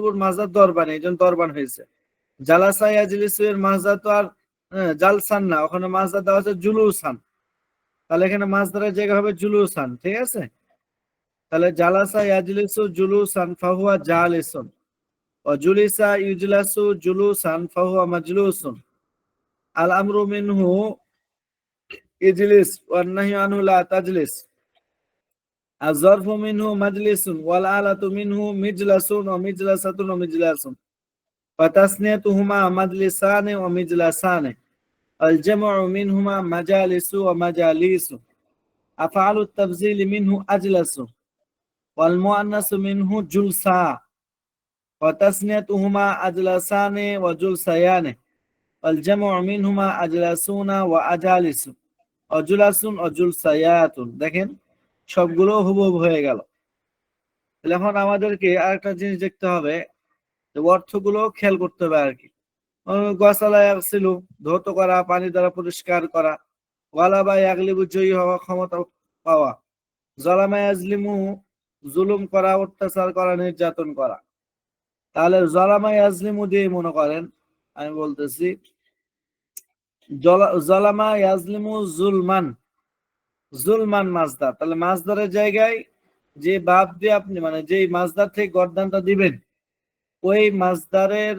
উপর মাজদার দরবান এই জন্য দরবান হয়েছে। জালাসা ইয়াজলিসু তো আর হ্যাঁ, জালসান না ওখানে মাজদা দেওয়া আছে জুলুসান। তাহলে এখানে মাজদারের জায়গা হবে জুলুসান ঠিক আছে? তাহলে জালাসা ইয়াজলিসু জুলুসান ফাহুয়া জালিসুন। ও জুলিসা ইউজলাসু জুলুসান ফাহুয়া মাজলুসুন। আল আমরু মিনহু ইজলিস ওয়ান নাহয়ু আনহু লা তাজলিস। الظرف منه مجلس والآلة منه مجلس ومجلسة ومجلس فتثنيتهما مجلسان ومجلسان الجمع منهما مجالس ومجاليس أفعال التفضيل منه أجلس والمؤنث منه جلسا وتثنيتهما أجلسان وجلسيان والجمع منهما أجلسون وأجالس وجلس وجلسيات দেখেন সবগুলো হুবহু হয়ে গেল। তাহলে এখন আমাদেরকে আরেকটা জিনিস দেখতে হবে, যে অর্থগুলো খেয়াল করতে হবে আর কি গসালা ছিল ধৌত করা, পানি দ্বারা পরিষ্কার করা, ওয়ালা বা আগলিবু জয়ী হওয়া ক্ষমতা পাওয়া জলামা আজলিমু জুলুম করা, অত্যাচার করা, নির্যাতন করা। তাহলে জলামা আজলিমু দিয়ে মনে করেন, আমি বলতেছি, জলা- জলামা ইয়াজলিমু জুলমান জুলমান মাছদার তাহলে মাজদারের জায়গায় যে বাপ দিয়ে আপনি মানে যে মাজদার থেকে গরদানটা দিবেন, ওই মাজদারের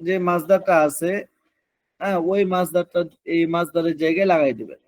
যে মাজদারটা আছে হ্যাঁ ওই মাছদারটা এই মাছদারের জায়গায় লাগাই দিবেন।